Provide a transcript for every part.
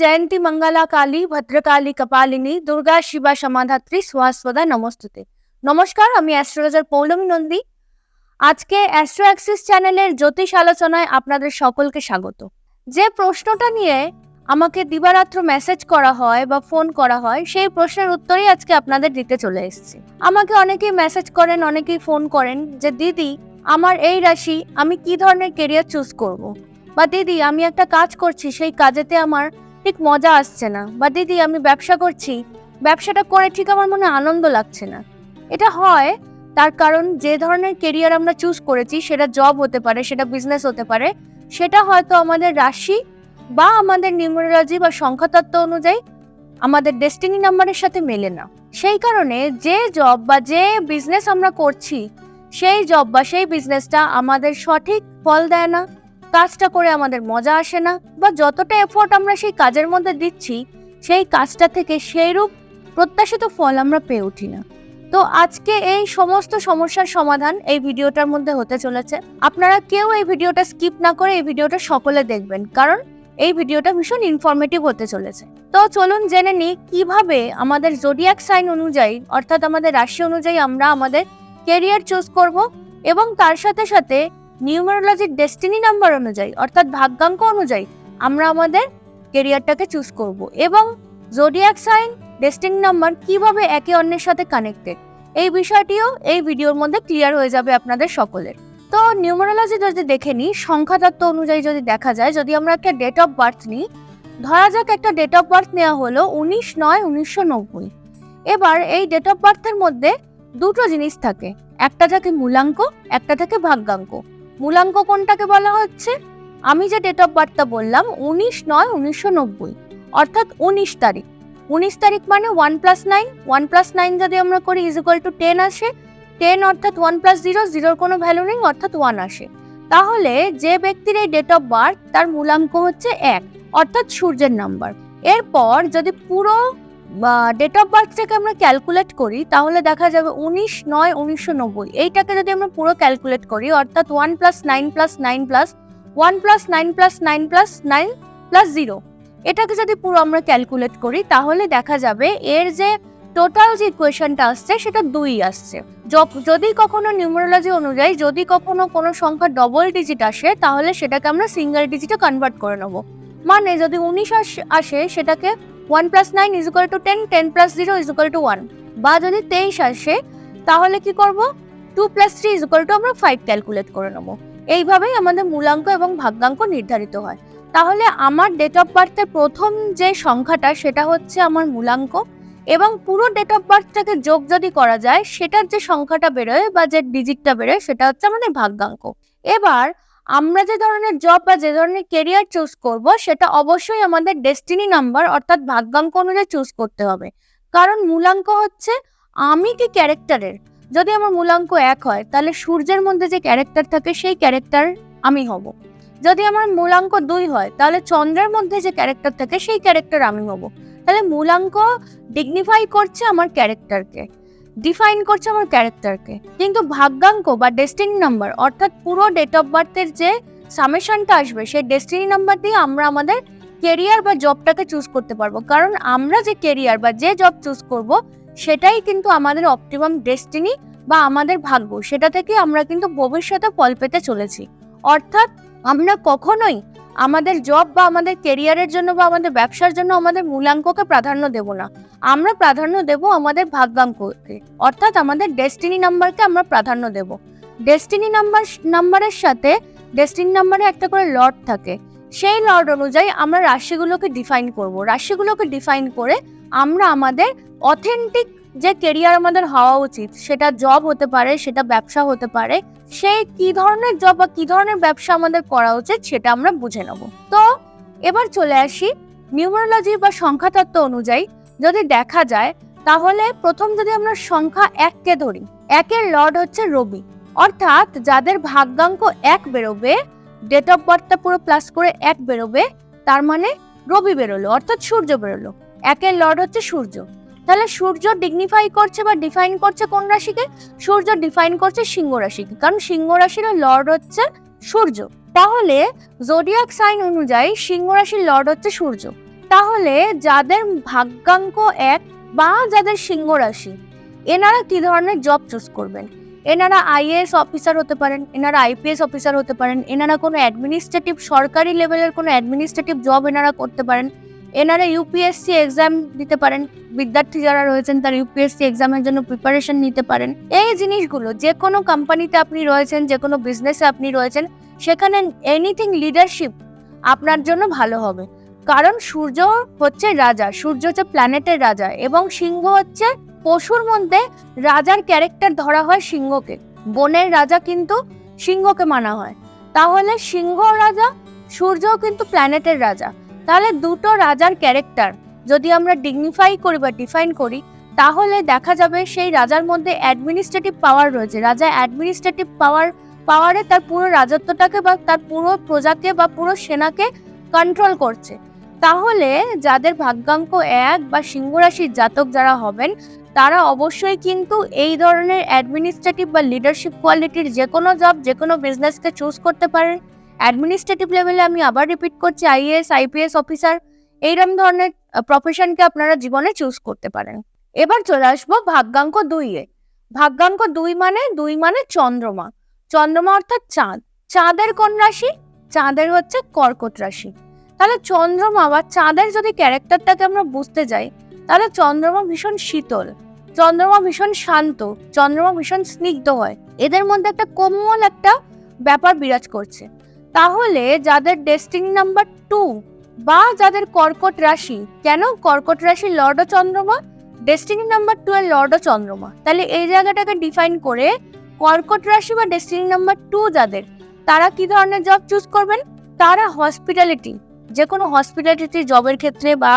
জয়ন্তী মঙ্গলা কালী ভদ্রকালী কপালিনী দুর্গা শিবা সমাধাত্রী সুহাস্বদা নমস্তুতে নমস্কার আমি অ্যাস্ট্রোলজার পৌলমী নন্দী আজকে অ্যাস্ট্রো অ্যাক্সিস চ্যানেলের জ্যোতিষ আলোচনায় আপনাদের সকলকে স্বাগত। যে প্রশ্নটা নিয়ে আমাকে দিবারাত্র মেসেজ করা হয় বা ফোন করা হয়, সেই প্রশ্নের উত্তরই আজকে আপনাদের দিতে চলে এসেছি। আমাকে অনেকেই মেসেজ করেন, অনেকেই ফোন করেন যে, দিদি, আমার এই রাশি, আমি কি ধরনের কেরিয়ার চুজ করব। বা, দিদি, আমি একটা কাজ করছি, সেই কাজেতে আমার ঠিক মজা আসছে না। বা দিদি, আমি ব্যবসা করছি। ব্যবসাটা করে ঠিক আমার মনে আনন্দ লাগছে না। এটা হয়, তার কারণ যে ধরনের কেরিয়ার আমরা চুজ করেছি, সেটা জব হতে পারে, সেটা বিজনেস হতে পারে, সেটা হয়তো আমাদের রাশি বা আমাদের নিউমারোলজি বা সংখ্যাতত্ত্ব অনুযায়ী আমাদের ডেস্টিনি নাম্বারের সাথে মেলে না। সেই কারণে যে জব বা যে বিজনেস আমরা করছি, সেই জব বা সেই বিজনেসটা আমাদের সঠিক ফল দেয় না। কাজটা করে আমাদের মজা আসে না বা যতটা এফোর্ট আমরা সেই কাজের মধ্যে দিচ্ছি, সেই কাজটা থেকে সেইরূপ প্রত্যাশিত ফল আমরা পেয়ে উঠি না। তো আজকে এই সমস্ত সমস্যার সমাধান এই ভিডিওটার মধ্যে হতে চলেছে। আপনারা কেউ এই ভিডিওটা স্কিপ না করে এই ভিডিওটা সকলে দেখবেন, কারণ এই ভিডিওটা ভীষণ ইনফরমেটিভ হতে চলেছে। তো চলুন জেনে নিই কীভাবে আমাদের জোডিয়াক সাইন অনুযায়ী, অর্থাৎ আমাদের রাশি অনুযায়ী আমরা আমাদের কেরিয়ার চুজ করব এবং তার সাথে সাথে নিউমারোলজির ডেস্টিনি নাম্বার অনুযায়ী, অর্থাৎ ভাগ্যাঙ্ক অনুযায়ী, আমরা আমাদের কেরিয়ারটাকে চুজ করব এবং জোডিয়াক সাইন, ডেস্টিনি নাম্বার কীভাবে একে অন্যের সাথে কানেক্টেড, এই বিষয়টিও এই ভিডিওর মধ্যে ক্লিয়ার হয়ে যাবে আপনাদের সকলের। তো নিউমারোলজি যদি দেখে নিই সংখ্যাতত্ত্ব অনুযায়ী যদি দেখা যায়, যদি আমরা একটা ডেট অফ বার্থ নিই, ধরা যাক একটা ডেট অফ বার্থ নেওয়া হলো উনিশ নয় উনিশশো নব্বই। এবার এই ডেট অফ বার্থের মধ্যে দুটো জিনিস থাকে, একটা থাকে মূলাঙ্ক, একটা থাকে ভাগ্যাঙ্ক। মূলাঙ্ক কোনটাকে বলা হচ্ছে? আমি যে ডেট অফ বার্থটা বললাম, উনিশ নয়, উনিশশো নব্বই। অর্থাৎ উনিশ তারিখ। উনিশ তারিখ মানে one plus nine one plus nine যদি আমরা করি ইজ ইকুয়াল টু টেন আসে। টেন অর্থাৎ ওয়ান প্লাস জিরো জিরোর কোনো ভ্যালু নেই, অর্থাৎ ওয়ান আসে। তাহলে যে ব্যক্তির এই ডেট অফ বার্থ তার মূলাঙ্ক হচ্ছে এক, অর্থাৎ সূর্যের নাম্বার এরপর যদি পুরো ডেট অফ বার্থটাকে আমরা ক্যালকুলেট করি, তাহলে দেখা যাবে উনিশ নয় উনিশশো নব্বই। এইটাকে যদি আমরা পুরো ক্যালকুলেট করি, অর্থাৎ one plus nine plus nine plus one plus nine plus nine plus nine plus zero এটাকে যদি পুরো আমরা ক্যালকুলেট করি, তাহলে দেখা যাবে এর যে টোটাল যে ইকুয়েশনটা আসছে, সেটা দুই আসছে। যদি কখনো নিউমারোলজি অনুযায়ী যদি কখনো কোনো সংখ্যা ডবল ডিজিট আসে, তাহলে সেটাকে আমরা সিঙ্গেল ডিজিটে কনভার্ট করে নেব। মানে যদি উনিশ আসে সেটাকে one plus nine is equal to ten ten plus zero is equal to one বা যদি তেইশ আসে, তাহলে কি করব? Two plus three is equal to আমরা ফাইভ ক্যালকুলেট করে নেব। এইভাবেই আমাদের মূলাঙ্ক এবং ভাগ্যাঙ্ক নির্ধারিত হয়। তাহলে আমার ডেট অফ বার্থের প্রথম যে সংখ্যাটা, সেটা হচ্ছে আমার মূলাঙ্ক এবং পুরো ডেট অফ বার্থটাকে যোগ যদি করা যায়, সেটার যে সংখ্যাটা বেরোয় বা যে ডিজিটটা বেরোয়, সেটা হচ্ছে আমাদের ভাগ্যাঙ্ক। এবার আমরা যে ধরনের জব বা যে ধরনের কেরিয়ার চুজ করব, সেটা অবশ্যই আমাদের ডেস্টিনি নাম্বার অর্থাৎ ভাগ্যাঙ্ক অনুযায়ী চুজ করতে হবে। কারণ মূলাঙ্ক হচ্ছে আমি কি ক্যারেক্টারের যদি আমার মূলাঙ্ক এক হয়, তাহলে সূর্যের মধ্যে যে ক্যারেক্টার থাকে, সেই ক্যারেক্টার আমি হব। যদি আমার মূলাঙ্ক দুই হয়, তাহলে চন্দ্রের মধ্যে যে ক্যারেক্টার থাকে, সেই ক্যারেক্টার আমি হব। তাহলে মূলাঙ্ক ডিগনিফাই করছে আমার ক্যারেক্টারকে ডিফাইন করছে আমার ক্যারেক্টারকে কিন্তু ভাগ্যাঙ্ক বা ডেস্টিনি নাম্বার অর্থাৎ পুরো ডেট অফ বার্থের যে সামেশনটা আসবে, সেই ডেস্টিনি নাম্বার দিয়ে আমরা আমাদের কেরিয়ার বা জবটাকে চুজ করতে পারব। কারণ আমরা যে কেরিয়ার বা যে জব চুজ করব, সেটাই কিন্তু আমাদের অপটিমাম ডেস্টিনি বা আমাদের ভাগ্য। সেটা থেকে আমরা কিন্তু ভবিষ্যতে ফল পেতে চলেছি। অর্থাৎ আমরা কখনোই আমাদের জব বা আমাদের কেরিয়ারের জন্য বা আমাদের ব্যবসার জন্য আমাদের মূলাঙ্ককে প্রাধান্য দেব না। আমরা প্রাধান্য দেব আমাদের ভাগ্যাঙ্ককে, অর্থাৎ আমাদের ডেস্টিনি নাম্বারকে আমরা প্রাধান্য দেব। ডেস্টিনি নাম্বার নাম্বারের সাথে ডেস্টিনি নাম্বারে একটা করে লর্ড থাকে। সেই লর্ড অনুযায়ী আমরা রাশিগুলোকে ডিফাইন করব। রাশিগুলোকে ডিফাইন করে আমরা আমাদের অথেন্টিক যে কেরিয়ার আমাদের হওয়া উচিত, সেটা জব হতে পারে, সেটা ব্যবসা হতে পারে সেই কি ধরনের জব বা কি ধরনের ব্যবসা আমাদের করা উচিত সেটা আমরা বুঝে নেব। তো এবার চলে আসি নিউমারোলজি বা সংখ্যাতত্ত্ব অনুযায়ী। যদি দেখা যায়, তাহলে প্রথম যদি আমরা সংখ্যা এককে ধরি, একের লর্ড হচ্ছে রবি। অর্থাৎ যাদের ভাগ্যাঙ্ক এক বেরোবে ডেট অফ বার্থটা পুরো প্লাস করে এক বেরোবে, তার মানে রবি বেরোলো, অর্থাৎ সূর্য বেরোলো। একের লর্ড হচ্ছে সূর্য। তাহলে সূর্য ডিগনিফাই করছে বা ডিফাইন করছে কোন রাশিকে? সূর্য ডিফাইন করছে সিংহ রাশিকে। কারণ সিংহ রাশির লর্ড হচ্ছে সূর্য। তাহলে জোডিয়াক সাইন অনুযায়ী সিংহ রাশির লর্ড হচ্ছে সূর্য। তাহলে যাদের ভাগ্যাঙ্ক এক বা যাদের সিংহ রাশি, এনারা কি ধরনের জব চুজ করবেন? এনারা আইএএস অফিসার হতে পারেন, এনারা আইপিএস অফিসার হতে পারেন, এনারা কোনো অ্যাডমিনিস্ট্রেটিভ সরকারি লেভেলের কোনো অ্যাডমিনিস্ট্রেটিভ জব এনারা করতে পারেন। এনারা ইউপিএসসি এক্সাম দিতে পারেন। বিদ্যার্থী যারা রয়েছেন তারা ইউপিএসসি এক্সামের জন্য প্রিপারেশন নিতে পারেন। এই জিনিসগুলো, যে কোনো কোম্পানিতে আপনি রয়েছেন, যে কোনো বিজনেসে আপনি রয়েছেন, সেখানে এনিথিং লিডারশিপ আপনার জন্য ভালো হবে। কারণ সূর্য হচ্ছে রাজা, সূর্য হচ্ছে প্ল্যানেটের রাজা এবং সিংহ হচ্ছে পশুর মধ্যে রাজার ক্যারেক্টার ধরা হয় সিংহকে। বনের রাজা কিন্তু সিংহকে মানা হয়। তাহলে সিংহ রাজা, সূর্যও কিন্তু প্ল্যানেটের রাজা। তাহলে দুটো রাজার ক্যারেক্টার যদি আমরা ডিগনিফাই করি বা ডিফাইন করি, তাহলে দেখা যাবে সেই রাজার মধ্যে অ্যাডমিনিস্ট্রেটিভ পাওয়ার রয়েছে। রাজা অ্যাডমিনিস্ট্রেটিভ পাওয়ার পাওয়ারে তার পুরো রাজত্বটাকে বা তার পুরো প্রজাকে বা পুরো সেনাকে কন্ট্রোল করছে। তাহলে যাদের ভাগ্যাঙ্ক এক বা সিংহ রাশির জাতক যারা হবেন, তারা অবশ্যই কিন্তু এই ধরনের অ্যাডমিনিস্ট্রেটিভ বা লিডারশিপ কোয়ালিটির যে কোনো জব যে কোনো বিজনেসকে চুজ করতে পারেন অ্যাডমিনিস্ট্রেটিভ লেভেলে আমি আবার রিপিট করছি আইএএস আইপিএস অফিসার এইরকম ধরনের প্রফেশনকে আপনারা জীবনে চুজ করতে পারেন। এবার চলে আসব ভাগ্যাঙ্ক দুইয়ে ভাগ্যাঙ্ক দুই মানে দুই মানে চন্দ্রমা। চন্দ্রমা অর্থাৎ চাঁদ। চাঁদের কোন রাশি? চাঁদের হচ্ছে কর্কট রাশি। তাহলে চন্দ্রমা বা চাঁদের যদি ক্যারেক্টারটাকে আমরা বুঝতে যাই, তাহলে চন্দ্রমা ভীষণ শীতল, চন্দ্রমা ভীষণ শান্ত, চন্দ্রমা ভীষণ স্নিগ্ধ হয়। এদের মধ্যে একটা কোমল একটা ব্যাপার বিরাজ করছে। তাহলে যাদের ডেস্টিনি নাম্বার টু বা যাদের কর্কট রাশি, কেন কর্কট রাশি lord Chandrama? Destiny number two এর লর্ড চন্দ্রমা। তাহলে এই জায়গাটাকে ডিফাইন করে কর্কট রাশি বা ডেস্টিনি নাম্বার টু যাদের, তারা কি ধরনের জব চুজ করবেন? তারা হসপিটালিটি যে কোনো হসপিটালিটি জবের ক্ষেত্রে বা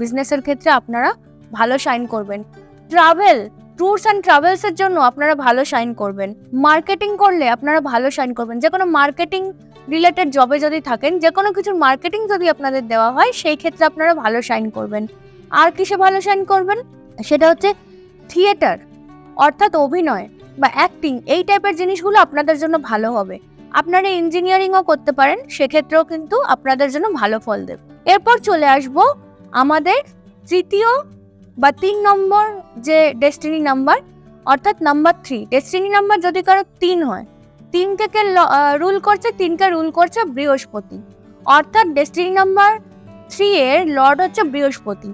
বিজনেসের ক্ষেত্রে আপনারা ভালো শাইন করবেন। ট্রাভেল ট্যুরস অ্যান্ড ট্রাভেলসের জন্য আপনারা ভালো শাইন করবেন। মার্কেটিং করলে আপনারা ভালো শাইন করবেন। যে কোনো মার্কেটিং রিলেটেড জবে যদি থাকেন যে কোনো কিছুর মার্কেটিং যদি আপনাদের দেওয়া হয়, সেই ক্ষেত্রে আপনারা ভালো সাইন করবেন। আর কিসে ভালো সাইন করবেন? সেটা হচ্ছে থিয়েটার অর্থাৎ অভিনয় বা অ্যাক্টিং এই টাইপের জিনিসগুলো আপনাদের জন্য ভালো হবে। আপনারা ইঞ্জিনিয়ারিংও করতে পারেন, সেক্ষেত্রেও কিন্তু আপনাদের জন্য ভালো ফল দেবে। এরপর চলে আসব আমাদের তৃতীয় বা তিন নম্বর যে ডেস্টিনি নাম্বার অর্থাৎ নাম্বার থ্রি ডেস্টিনি নাম্বার যদি কারও তিন হয় তিন থেকে রুল করছে, তিনকে রুল করছে বৃহস্পতি। অর্থাৎ ডেস্টিনি নাম্বার থ্রি এর লর্ড হচ্ছে বৃহস্পতি।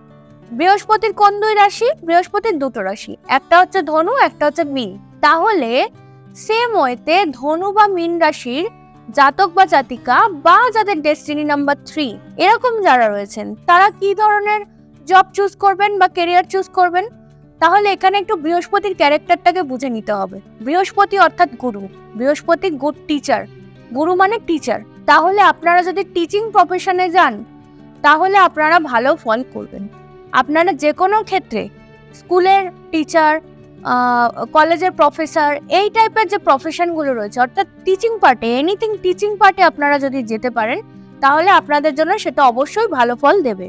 বৃহস্পতির কোন দুই রাশি? বৃহস্পতির দুটো রাশি। একটা হচ্ছে ধনু, একটা হচ্ছে মীন। তাহলে সেম ওয়েতে ধনু বা মীন রাশির জাতক বা জাতিকা বা যাদের ডেস্টিনি নাম্বার থ্রি এরকম যারা রয়েছেন, তারা কি ধরনের জব চুজ করবেন বা কেরিয়ার চুজ করবেন? তাহলে এখানে একটু বৃহস্পতির ক্যারেক্টারটাকে বুঝে নিতে হবে। বৃহস্পতি অর্থাৎ গুরু, বৃহস্পতি গুড টিচার গুরু মানে টিচার তাহলে আপনারা যদি টিচিং প্রফেশনে যান, তাহলে আপনারা ভালো ফল করবেন। আপনারা যে কোনো ক্ষেত্রে, স্কুলের টিচার কলেজের প্রফেসর এই টাইপের যে প্রফেশনগুলো রয়েছে, অর্থাৎ টিচিং পার্টে এনিথিং টিচিং পার্টে আপনারা যদি যেতে পারেন, তাহলে আপনাদের জন্য সেটা অবশ্যই ভালো ফল দেবে।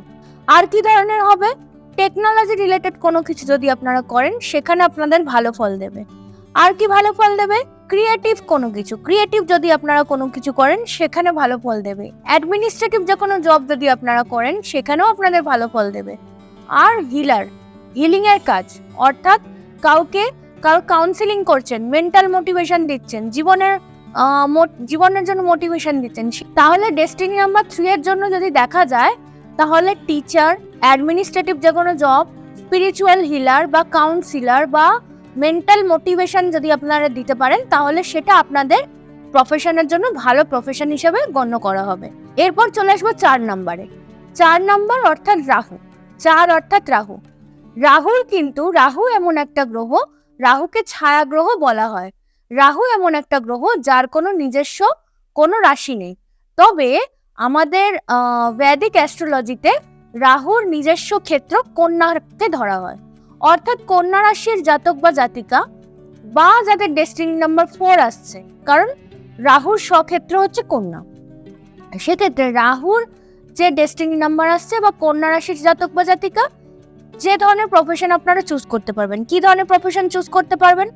আর কি ধরনের হবে? টেকনোলজি রিলেটেড কোনো কিছু যদি আপনারা করেন, সেখানে আপনাদের ভালো ফল দেবে। আর কি ভালো ফল দেবে? ক্রিয়েটিভ কোনো কিছু। ক্রিয়েটিভ যদি আপনারা কোনো কিছু করেন, সেখানে ভালো ফল দেবে। অ্যাডমিনিস্ট্রেটিভ যে কোনো জব যদি আপনারা করেন, সেখানেও আপনাদের ভালো ফল দেবে। আর হিলার হিলিং এর কাজ। অর্থাৎ কাউকে, কারও কাউন্সিলিং করছেন মেন্টাল মোটিভেশন দিচ্ছেন, জীবনের জীবনের জন্য মোটিভেশন দিচ্ছেন তাহলে ডেস্টিনি নাম্বার থ্রি এর জন্য যদি দেখা যায়, তাহলে টিচার অ্যাডমিনিস্ট্রেটিভ যে কোনো জব স্পিরিচুয়াল হিলার বা কাউন্সিলার বা মেন্টাল মোটিভেশন যদি আপনারা দিতে পারেন, তাহলে সেটা আপনাদের প্রফেশনের জন্য ভালো প্রফেশন হিসেবে গণ্য করা হবে। এরপর চলে আসব চার নম্বরে। চার নম্বর অর্থাৎ রাহু। চার অর্থাৎ রাহু। রাহুর কিন্তু, রাহু এমন একটা গ্রহ, রাহুকে ছায়া গ্রহ বলা হয়। রাহু এমন একটা গ্রহ যার কোনো নিজস্ব কোনো রাশি নেই। তবে আমাদের বৈদিক অ্যাস্ট্রোলজিতে রাহুর নিজস্ব ক্ষেত্র কন্যাকে ধরা হয়। অর্থাৎ কন্যা রাশির জাতক বা জাতিকা বা যাদের ডেস্টিনি নাম্বার ফোর আসছে, কারণ রাহুর স্বক্ষেত্র হচ্ছে কন্যা। সেক্ষেত্রে রাহুর যে ডেস্টিনি নাম্বার আসছে বা কন্যা রাশির জাতক বা জাতিকা, যে ধরনের প্রফেশন আপনারা চুজ করতে পারবেন। কি ধরনের প্রফেশন চুজ করতে পারবেন?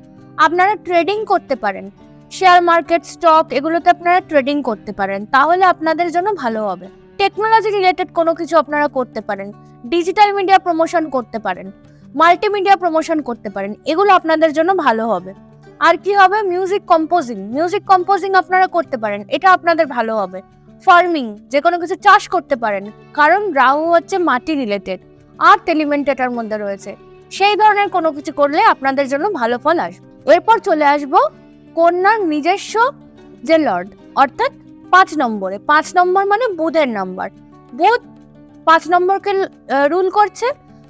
আপনারা ট্রেডিং করতে পারেন। শেয়ার মার্কেট স্টক এগুলোতে আপনারা ট্রেডিং করতে পারেন। তাহলে আপনাদের জন্য ভালো হবে। টেকনোলজি রিলেটেড কোনো কিছু আপনারা করতে পারেন। ডিজিটাল মিডিয়া প্রমোশন করতে পারেন। মাল্টিমিডিয়া প্রমোশন করতে পারেন। এগুলো আপনাদের জন্য ভালো হবে। আর কি হবে? মিউজিক কম্পোজিং মিউজিক কম্পোজিং আপনারা করতে পারেন। এটা আপনাদের ভালো হবে। ফার্মিং যে কোনো কিছু চাষ করতে পারেন। কারণ রাহু হচ্ছে মাটি রিলেটেড আর এলিমেন্ট এটার মধ্যে রয়েছে। সেই ধরনের কোনো কিছু করলে আপনাদের জন্য ভালো ফল আসবে এরপর চলে আসব কন্যার নিজস্ব যে লর্ড অর্থাৎ পাঁচ নম্বরে। পাঁচ নম্বর মানে বুধের নাম্বার। বুধ পাঁচ নম্বরকে রুল করছে,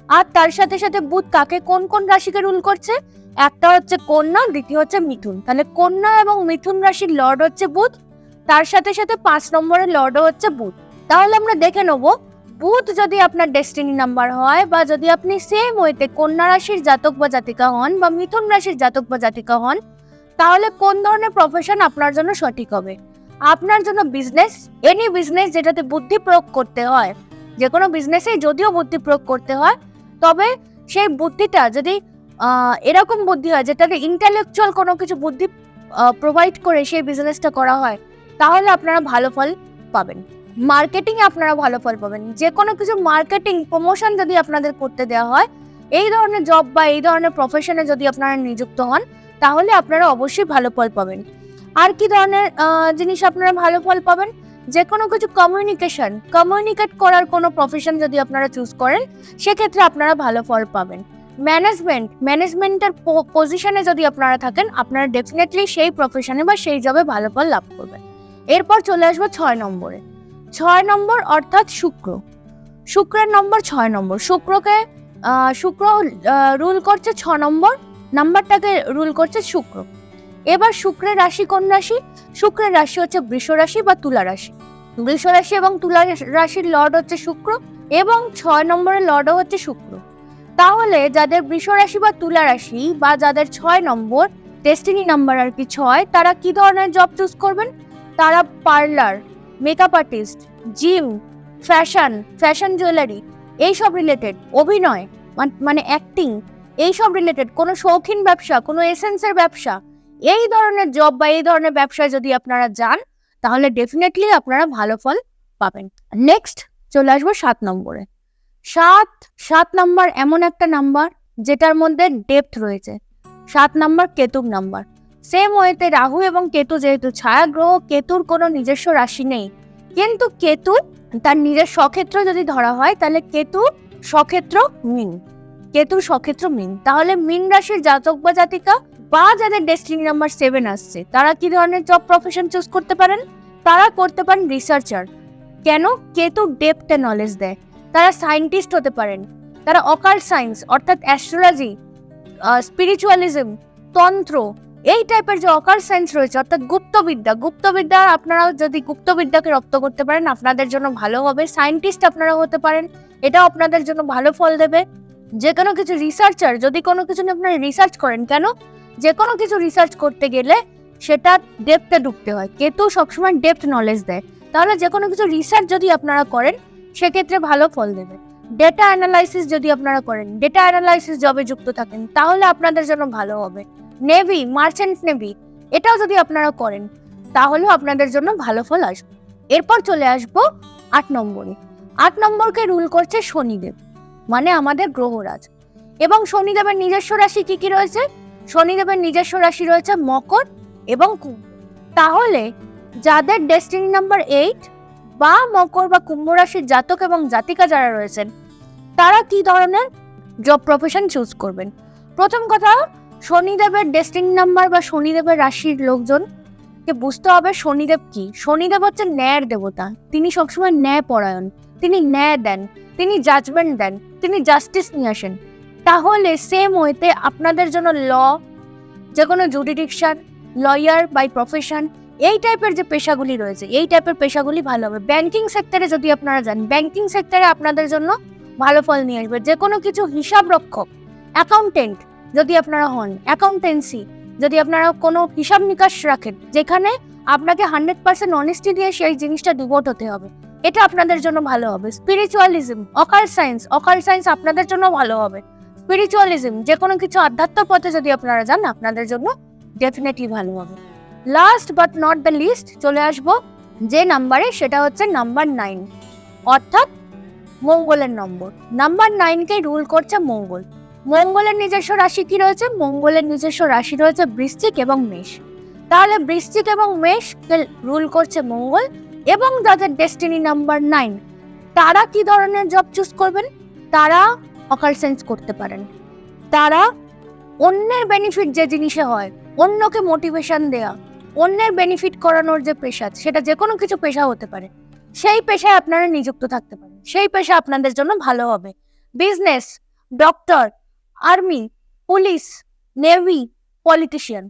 আর তার সাথে সাথে বুধ কাকে কোন কোন রাশিকে রুল করছে? একটা হচ্ছে কন্যা, দ্বিতীয় হচ্ছে মিথুন। তাহলে কন্যা এবং মিথুন রাশির লর্ড হচ্ছে বুধ, তার সাথে সাথে পাঁচ নম্বরের লর্ডও হচ্ছে বুধ। তাহলে আমরা দেখে নেব, বুধ যদি আপনার ডেস্টিনি নাম্বার হয়, বা যদি আপনি সেম ওয়েতে কন্যা রাশির জাতক বা জাতিকা হন, বা মিথুন রাশির জাতক বা জাতিকা হন, তাহলে কোন ধরনের প্রফেশন আপনার জন্য সঠিক হবে? আপনার জন্য বিজনেস এনি বিজনেস যেটাতে বুদ্ধি প্রয়োগ করতে হয় যে কোনো বিজনেসে যদিও বুদ্ধি প্রয়োগ করতে হয়, তবে সেই বুদ্ধিটা যদি এরকম বুদ্ধি হয় যেটাতে ইন্টালেকচুয়াল কোনো কিছু বুদ্ধি প্রোভাইড করে সেই বিজনেসটা করা হয়, তাহলে আপনারা ভালো ফল পাবেন। মার্কেটিং আপনারা ভালো ফল পাবেন। যে কোনো কিছু মার্কেটিং প্রমোশন যদি আপনাদের করতে দেওয়া হয়, এই ধরনের জব বা এই ধরনের প্রফেশনে যদি আপনারা নিযুক্ত হন, তাহলে আপনারা অবশ্যই ভালো ফল পাবেন। আর কি ধরনের জিনিস আপনারা ভালো ফল পাবেন? যে কোনো কিছু কমিউনিকেশন কমিউনিকেট করার কোনো প্রফেশন যদি আপনারা চুজ করেন, সেক্ষেত্রে আপনারা ভালো ফল পাবেন। ম্যানেজমেন্ট ম্যানেজমেন্টের পজিশনে যদি আপনারা থাকেন, আপনারা ডেফিনেটলি সেই প্রফেশনে বা সেই জবে ভালো ফল লাভ করবেন। এরপর চলে আসব ছয় নম্বরে। ছয় নম্বর অর্থাৎ শুক্র। শুক্রের নম্বর ছয় নম্বর। শুক্রকে শুক্র রুল করছে ছ নম্বর নাম্বারটাকে রুল করছে শুক্র। এবার শুক্রের রাশি কোন রাশি? শুক্রের রাশি হচ্ছে বৃষ রাশি বা তুলা রাশি। বৃষ রাশি এবং তুলা রাশির লর্ড হচ্ছে শুক্র এবং ছয় নম্বরের লর্ডও হচ্ছে শুক্র। তাহলে যাদের বৃষ রাশি বা তুলা রাশি বা যাদের ছয় নম্বর ডেস্টিনি নাম্বার আর কি ছয়, তারা কি ধরনের জব চুজ করবেন? তারা parlour makeup artist gym fashion fashion jewellery এইসব রিলেটেড অভিনয় মানে অ্যাক্টিং এইসব রিলেটেড কোনো শৌখিন ব্যবসা, কোনো এসেন্সের ব্যবসা এই ধরনের জব বা এই ধরনের ব্যবসায় যদি আপনারা যান, তাহলে ডেফিনেটলি আপনারা ভালো ফল পাবেন। নেক্সট চলে আসব সাত নম্বরে। সাত সাত নাম্বার এমন একটা নাম্বার যেটার মধ্যে ডেপথ রয়েছে। সাত নাম্বার কেতুর নাম্বার। সেম ওয়েতে রাহু এবং কেতু যেহেতু ছায়া গ্রহ কেতুর কোনো নিজস্ব রাশি নেই। কিন্তু কেতু তার নিজের স্বক্ষেত্র যদি ধরা হয়, তাহলে কেতু স্বক্ষেত্র মিন। কেতুর স্বক্ষেত্র মিন। তাহলে মিন রাশির জাতক বা জাতিকা বা যাদের ডেস্টিনি নাম্বার সেভেন আসছে, তারা কি ধরনের জব প্রফেশন চুজ করতে পারেন? তারা করতে পারেন রিসার্চার কেন? কেতু ডেপথে নলেজ দেয়। তারা সায়েন্টিস্ট হতে পারেন। তারা অকাল সায়েন্স অর্থাৎ অ্যাস্ট্রোলজি স্পিরিচুয়ালিজম তন্ত্র, এই টাইপের যে অকাল সায়েন্স রয়েছে, অর্থাৎ গুপ্তবিদ্যা গুপ্তবিদ্যা আপনারা যদি গুপ্তবিদ্যাকে রপ্ত করতে পারেন, আপনাদের জন্য ভালো হবে। সায়েন্টিস্ট আপনারা হতে পারেন, এটাও আপনাদের জন্য ভালো ফল দেবে। যে কোনো কিছু রিসার্চার যদি কোনো কিছু নিয়ে আপনারা রিসার্চ করেন, কেন? যে কোনো কিছু রিসার্চ করতে গেলে সেটা ডেপথে ঢুকতে হয়। কেতু সবসময় ডেপথ নলেজ দেয়। তাহলে যে কোনো কিছু রিসার্চ যদি আপনারা করেন, সেক্ষেত্রে ভালো ফল দেবে। ডেটা অ্যানালাইসিস যদি আপনারা করেন ডেটা অ্যানালাইসিস জবে যুক্ত থাকেন, তাহলে আপনাদের জন্য ভালো হবে। নেভি মার্চেন্ট নেভি এটাও যদি আপনারা করেন, তাহলেও আপনাদের জন্য ভালো ফল আসবে। এরপর চলে আসব আট নম্বরে। আট নম্বরকে রুল করছে শনিদেব মানে আমাদের গ্রহরাজ। এবং শনিদেবের নিজস্ব রাশি কি কি রয়েছে? শনিদেবের নিজস্ব রাশি রয়েছে মকর এবং কুম্ভ। তাহলে যাদের ডেস্টিনি নাম্বার এইট বা মকর বা কুম্ভ রাশির জাতক এবং জাতিকা যারা রয়েছেন, তারা কি ধরনের জব প্রফেশন চুজ করবেন? প্রথম কথা, শনিদেবের ডেস্টিনি নাম্বার বা শনিদেবের রাশির লোকজনকে বুঝতে হবে শনিদেব কি। শনিদেব হচ্ছে ন্যায়ের দেবতা। তিনি সবসময় ন্যায় পরায়ণ তিনি ন্যায় দেন। তিনি জাজমেন্ট দেন। তিনি জাস্টিস নিয়ে আসেন। তাহলে সেম ওয়েতে আপনাদের জন্য ল যে কোনো জুডিডিকশন লয়ার বাই প্রফেশন এই টাইপের যে পেশাগুলি রয়েছে, এই টাইপের পেশাগুলি ভালো হবে। ব্যাংকিং সেক্টরে যদি আপনারা যান ব্যাংকিং সেক্টরে আপনাদের জন্য ভালো ফল নিয়ে আসবে। যে কোনো কিছু হিসাব রক্ষক অ্যাকাউন্টেন্ট যদি আপনারা হন অ্যাকাউন্টেন্সি যদি আপনারা কোনো হিসাব নিকাশ রাখেন, যেখানে আপনাকে হান্ড্রেড পার্সেন্ট অনেস্টি দিয়ে সেই জিনিসটা ডিভোট হতে হবে। এটা আপনাদের জন্য ভালো হবে। স্পিরিচুয়ালিজম অকাল সায়েন্স অকাল সায়েন্স আপনাদের জন্য ভালো হবে। স্পিরিচুয়ালিজম যে কোনো কিছু আধ্যাত্ম পথে যদি আপনারা যান, আপনাদের জন্য ডেফিনেটলি ভালো হবে। Last but not the least চলে আসব যে নাম্বারে সেটা হচ্ছে নাম্বার নাইন অর্থাৎ মঙ্গলের নম্বর নাম্বার নাইনকে রুল করছে মঙ্গল। মঙ্গলের নিজস্ব রাশি কি রয়েছে? মঙ্গলের নিজস্ব রাশি রয়েছে বৃশ্চিক এবং মেষ। তাহলে বৃশ্চিক এবং মেষকে রুল করছে মঙ্গল এবং যাদের ডেস্টিনি নাম্বার নাইন তারা কি ধরনের জব চুজ করবেন? তারা অকাল সেন্স করতে পারেন। তারা অন্যের বেনিফিট যে জিনিসে হয়, অন্যকে মোটিভেশন দেয়া, অন্যের বেনিফিট করানোর যে পেশা, সেটা যে কোনো কিছু পেশা হতে পারে। সেই পেশায় আপনারা নিযুক্ত থাকতে পারেন। সেই পেশা আপনাদের জন্য ভালো হবে। Business doctor army police navy politician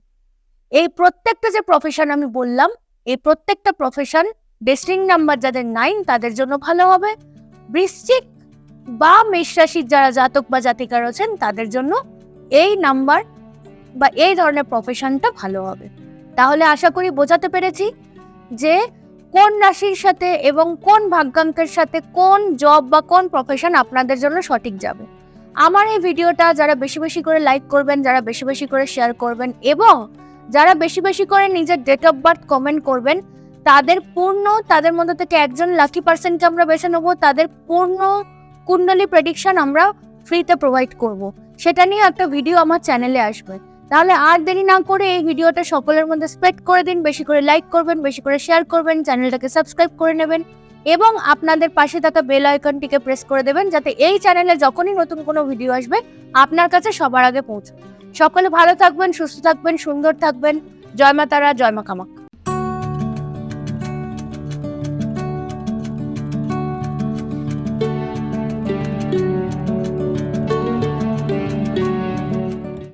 এই প্রত্যেকটা যে প্রফেশন আমি বললাম, এই প্রত্যেকটা প্রফেশন ডেস্টিং নাম্বার যাদের নাইন তাদের জন্য ভালো হবে। বৃশ্চিক বা মেষ রাশির যারা জাতক বা জাতিকা রয়েছেন, তাদের জন্য এই নাম্বার বা এই ধরনের প্রফেশনটা ভালো হবে। তাহলে আশা করি বোঝাতে পেরেছি যে কোন রাশির সাথে এবং কোন ভাগ্যাঙ্কের সাথে কোন জব বা কোন প্রফেশন আপনাদের জন্য সঠিক যাবে। আমার এই ভিডিওটা যারা বেশি বেশি করে লাইক করবেন, যারা বেশি বেশি করে শেয়ার করবেন এবং যারা বেশি বেশি করে নিজের ডেট অফ বার্থ কমেন্ট করবেন, তাদের পূর্ণ, তাদের মধ্যে থেকে একজন লাকি পার্সনকে আমরা বেছে নেব, তাদের পূর্ণ কুণ্ডলী প্রেডিকশন আমরা ফ্রিতে প্রোভাইড করব। সেটা নিয়ে একটা ভিডিও আমার চ্যানেলে আসবে। তাহলে আর দেরি না করে এই ভিডিওটা সকলের মধ্যে স্প্রেড করে দিন, বেশি করে লাইক করবেন, বেশি করে শেয়ার করবেন চ্যানেলটাকে সাবস্ক্রাইব করে নেবেন এবং আপনাদের পাশে থাকা বেল আইকনটিকে প্রেস করে দেবেন যাতে এই চ্যানেলে যখনই নতুন কোনো ভিডিও আসবে, আপনার কাছে সবার আগে পৌঁছবে। সকলে ভালো থাকবেন, সুস্থ থাকবেন, সুন্দর থাকবেন। জয় মা তারা জয় মা কামাখ্যা